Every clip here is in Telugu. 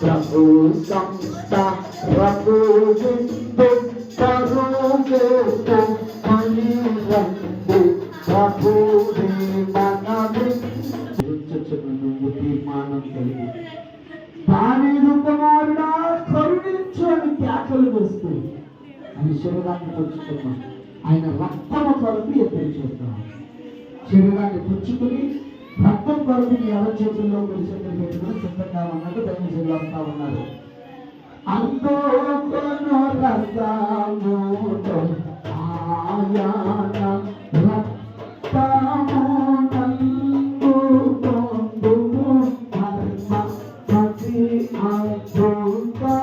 ప్రభు సంస్థ ప్రభు బిందు పరుగేతు తీర్మానం కలిగి. దావీదు కుమారుడా కేకలు వేస్తూ ఆయన శరీరాన్ని పుచ్చుకున్నాం ఆయన రక్తము కొరకు ఎత్తులు చూద్దాం శరీరాన్ని పుచ్చుకుని రక్తం కొరకు మీ ఎవరి చేతుల్లో పెట్టుకుని సిద్ధంగా ఉన్నట్టు దైవ జిల్లాస్తా ఉన్నారు అందరూ రసముతో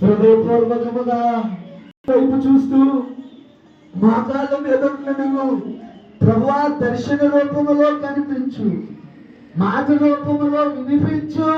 హృదయపూర్వకముగా వైపు చూస్తూ మోకాళ్ళ మీద ఉన్న నువ్వు ప్రభువా దర్శన రూపములో కనిపించు మాట రూపములో వినిపించు.